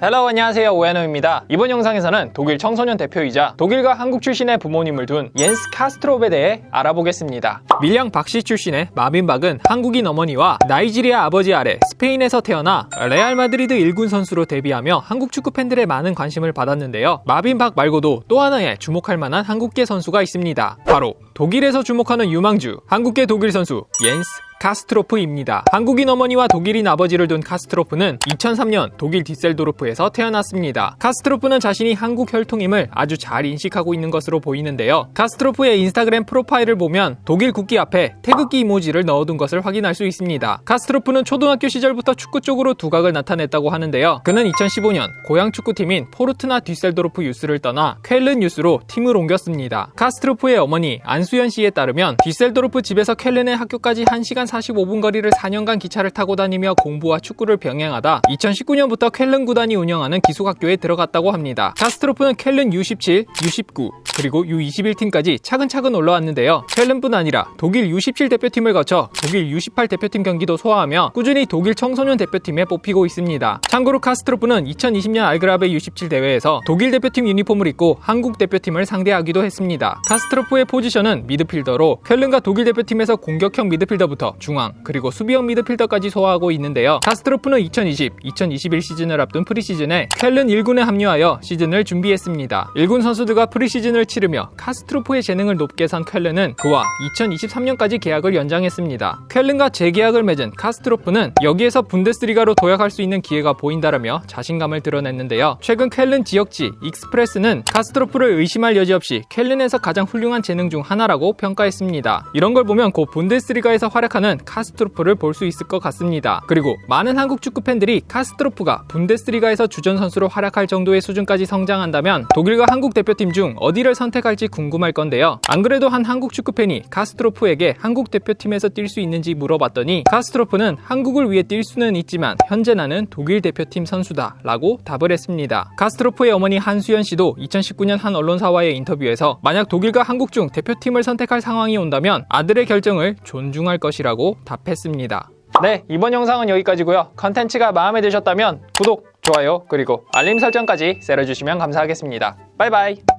헬로 안녕하세요. 오야노입니다. 이번 영상에서는 독일 청소년 대표이자 독일과 한국 출신의 부모님을 둔 옌스 카스트롭에 대해 알아보겠습니다. 밀양 박씨 출신의 마빈 박은 한국인 어머니와 나이지리아 아버지 아래 스페인에서 태어나 레알 마드리드 1군 선수로 데뷔하며 한국 축구 팬들의 많은 관심을 받았는데요. 마빈 박 말고도 또 하나의 주목할 만한 한국계 선수가 있습니다. 바로 독일에서 주목하는 유망주 한국계 독일 선수 옌스 카스트로프입니다. 한국인 어머니와 독일인 아버지를 둔 카스트로프는 2003년 독일 디셀도르프에서 태어났습니다. 카스트로프는 자신이 한국 혈통임을 아주 잘 인식하고 있는 것으로 보이는데요. 카스트로프의 인스타그램 프로파일을 보면 독일 국기 앞에 태극기 이모지를 넣어둔 것을 확인할 수 있습니다. 카스트로프는 초등학교 시절부터 축구 쪽으로 두각을 나타냈다고 하는데요. 그는 2015년 고향 축구팀인 포르트나 디셀도르프 유스를 떠나 쾰른 유스로 팀을 옮겼습니다. 카스트로프의 어머니 안수연 씨에 따르면 디셀도르프 집에서 쾰른의 학교까지 1시간 45분 거리를 4년간 기차를 타고 다니며 공부와 축구를 병행하다 2019년부터 쾰른 구단이 운영하는 기숙학교에 들어갔다고 합니다. 카스트로프는 쾰른 U17, U19, 그리고 U21팀까지 차근차근 올라왔는데요. 쾰른뿐 아니라 독일 U17 대표팀을 거쳐 독일 U18 대표팀 경기도 소화하며 꾸준히 독일 청소년 대표팀에 뽑히고 있습니다. 참고로 카스트로프는 2020년 알그라베 U17 대회에서 독일 대표팀 유니폼을 입고 한국 대표팀을 상대하기도 했습니다. 카스트로프의 포지션은 미드필더로 쾰른과 독일 대표팀에서 공격형 미드필더부터 중앙 그리고 수비형 미드필더까지 소화하고 있는데요. 카스트로프는 2020, 2021 시즌을 앞둔 프리시즌에 쾰른 1군에 합류하여 시즌을 준비했습니다. 1군 선수들과 프리시즌을 치르며 카스트로프의 재능을 높게 산 쾰른은 그와 2023년까지 계약을 연장했습니다. 쾰른과 재계약을 맺은 카스트로프는 여기에서 분데스리가로 도약할 수 있는 기회가 보인다라며 자신감을 드러냈는데요. 최근 쾰른 지역지 익스프레스는 카스트로프를 의심할 여지 없이 쾰른에서 가장 훌륭한 재능 중 하나라고 평가했습니다. 이런 걸 보면 곧 분데스리가에서 활약하는 카스트로프를 볼 수 있을 것 같습니다. 그리고 많은 한국 축구 팬들이 카스트로프가 분데스리가에서 주전 선수로 활약할 정도의 수준까지 성장한다면 독일과 한국 대표팀 중 어디를 선택할지 궁금할 건데요. 안 그래도 한 한국 축구 팬이 카스트로프에게 한국 대표팀에서 뛸 수 있는지 물어봤더니 카스트로프는 한국을 위해 뛸 수는 있지만 현재 나는 독일 대표팀 선수다 라고 답을 했습니다. 카스트로프의 어머니 한수연 씨도 2019년 한 언론사와의 인터뷰에서 만약 독일과 한국 중 대표팀을 선택할 상황이 온다면 아들의 결정을 존중할 것이라 고 답했습니다. 네, 이번 영상은 여기까지고요. 컨텐츠가 마음에 드셨다면 구독, 좋아요, 그리고 알림 설정까지 세려주시면 감사하겠습니다. 바이바이.